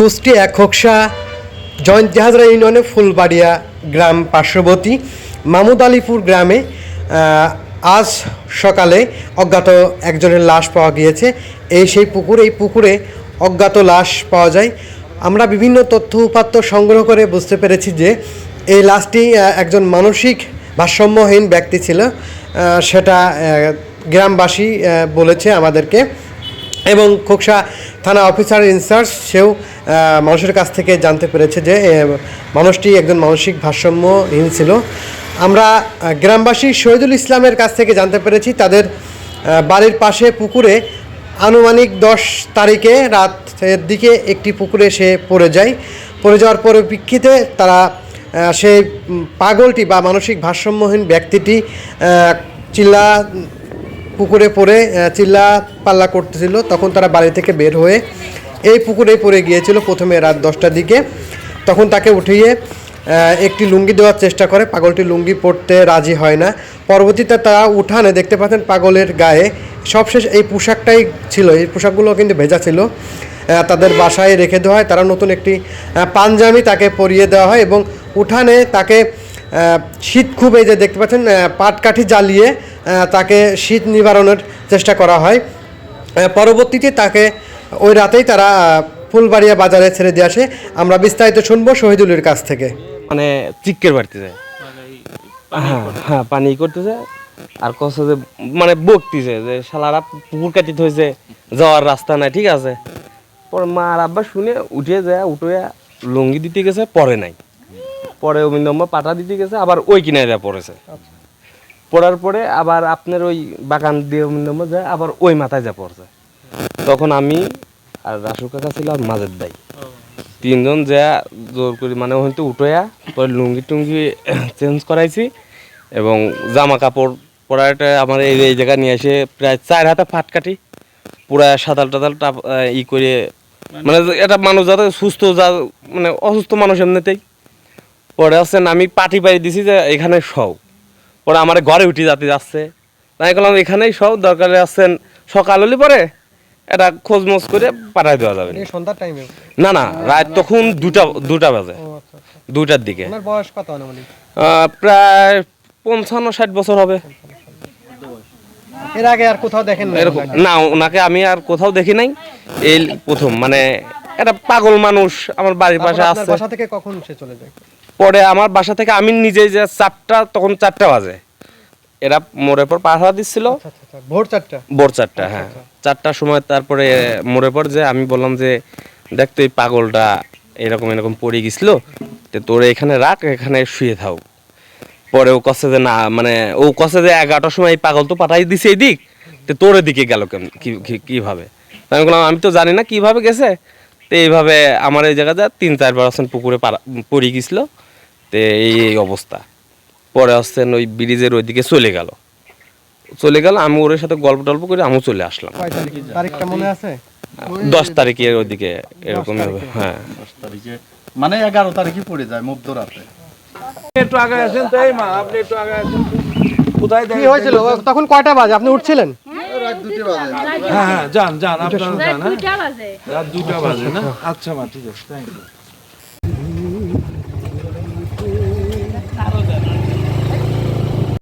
কুষ্টিয়া খোকসা জয়ন্তী হাজরা ইউনিয়নে ফুলবাড়িয়া গ্রাম পার্শ্ববর্তী মামুদ আলীপুর গ্রামে আজ সকালে অজ্ঞাত একজনের লাশ পাওয়া গিয়েছে। এই সেই পুকুর, এই পুকুরে অজ্ঞাত লাশ পাওয়া যায়। আমরা বিভিন্ন তথ্য উপাত্ত সংগ্রহ করে বুঝতে পেরেছি যে এই লাশটি একজন মানসিক ভারসাম্যহীন ব্যক্তি ছিল। সেটা গ্রামবাসী বলেছে আমাদেরকে। এবং খোকসা থানা অফিসার ইনচার্জ সেও মানুষের কাছ থেকে জানতে পেরেছে যে মানুষটি একজন মানসিক ভারসাম্যহীন ছিল। আমরা গ্রামবাসী শহীদুল ইসলামের কাছ থেকে জানতে পেরেছি, তাদের বাড়ির পাশে পুকুরে আনুমানিক দশ তারিখে রাতের দিকে একটি পুকুরে সে পড়ে যায়। পড়ে যাওয়ার পরিপ্রেক্ষিতে তারা সেই পাগলটি বা মানসিক ভারসাম্যহীন ব্যক্তিটি চিল্লা পুকুরে পড়ে চিল্লা পাল্লা করতেছিল। তখন তারা বাড়ি থেকে বের হয়ে এই পুকুরে পড়ে গিয়েছিল প্রথমে রাত দশটার দিকে। তখন তাকে উঠিয়ে একটি লুঙ্গি দেওয়ার চেষ্টা করে। পাগলটি লুঙ্গি পরতে রাজি হয় না। পরবর্তীতে তারা উঠানে দেখতে পাচ্ছেন পাগলের গায়ে সবশেষ এই পোশাকটাই ছিল। এই পোশাকগুলো কিন্তু ভেজা ছিল। তাদের বাসায় রেখে দেওয়া হয়। তারা নতুন একটি আহ, পাঞ্জাবি তাকে পরিয়ে দেওয়া হয় এবং উঠানে তাকে শীত খুব এই যে দেখতে পাচ্ছেন পাটকাঠি জ্বালিয়ে তাকে শীত নিবারণের চেষ্টা করা হয়। পরবর্তীতে তাকে ওই রাতেই তারা ফুলবাড়িয়া বাজারে ছেড়ে দিয়ে আসে। আমরা বিস্তারিত শুনব শহীদুলের কাছ থেকে। মানে চিক্কের বাড়তে যায়। হ্যাঁ হ্যাঁ পানি করতে যায়। আর কষ্ট যে মানে বকতিছে যে শালারা পুকুর কাটিতে হয়েছে যাওয়ার রাস্তা নাই ঠিক আছে? পরে মা আর আব্বা শুনে উঠে যায় উঠে লুঙ্গি দিতে গেছে পরে নাই। পরে অমিন্দম্বা পাটা দিতে গেছে আবার ওই কিনারে যা পড়েছে পড়ার পরে আবার আপনার ওই বাগান দিয়ে যায় আবার ওই মাথায় যা পড়ছে। তখন আমি আর রাসু কাকা ছিল আর মাঝের দাই তিনজন যা জোর করে মানে হয়তো উঠোয়া, পরে লুঙ্গি টুঙ্গি চেঞ্জ করাইছি এবং জামা কাপড় পরাটা আমার এই এই জায়গায় নিয়ে এসে প্রায় চার হাতে ফাট কাটি, পুরা সাদাল টাদাল টাপ ই করে মানে এটা মানুষ যাতে সুস্থ যা মানে অসুস্থ মানুষ এমনিতেই। পরে আসছেন আমি পাটি পাই দিছি যে এখানে সও পরে আমার ঘরে উঠে যাতে যাচ্ছে। তাই বললাম এখানেই সব দরকারে আসছেন সকাল হলে পরে এটা খোঁজ মোজ করে পাঠাই দেওয়া যাবে। সন্ধ্যার টাইমে না না রাত তখন দুটা দুটা বাজে। দুটার দিকে। বয়স কত প্রায় পঞ্চান্ন ষাট বছর হবে। এর আগে আর কোথাও দেখেন না না ওনাকে আমি আর কোথাও দেখি নাই। এই প্রথম মানে একটা পাগল মানুষ আমার বাড়ির পাশে আসছে বাসা থেকে কখন সে চলে যায়? পরে আমার বাসা থেকে আমি নিজেই যে চারটা তখন চারটা বাজে। এরা মোড়ের পর পাহারা দিচ্ছিল। আচ্ছা আচ্ছা আচ্ছা, ভোর চারটা? ভোর চারটা হ্যাঁ। চারটার সময় তারপরে মোড়ের পর যে আমি বললাম যে দেখ তো এই পাগলটা এরকম এরকম পড়ে গেছিল। তো তোর এখানে রাখ এখানে শুয়ে থাও পরে ও কষে যে না মানে ও কষে যে এগারোটার সময় এই পাগল তো পাঠাই দিছে এই দিক তো তোর দিকে গেল কেমন কীভাবে? আমি বললাম আমি তো জানি না কীভাবে গেছে। তো এইভাবে আমার এই জায়গাটা তিন চারবার আসছেন পুকুরে পাড়া- পড়ে গেছিল। তো এই এই অবস্থা। পরে আসছেন ওই ব্রিজের ওইদিকে চলে গেল। চলে গেল আমি ওর সাথে গল্প টল্প করে আমিও চলে আসলাম। তারিখ? তারিখটা মনে আছে? দশ তারিখের ওইদিকে এরকম হ্যাঁ। দশ তারিখে মানে এগারো তারিখে পড়ে যায় মধ্যরাতে একটু আগে আসেন তো এই মা আপনি একটু আগে আসেন। কোথায় কি হয়েছিল? তখন কয়টা বাজে? আপনি উঠছিলেন? হ্যাঁ হ্যাঁ যান যান আপনারা যান হ্যাঁ। বাজে রাত দুটা বাজে না? আচ্ছা মা ঠিক আছে থ্যাংক ইউ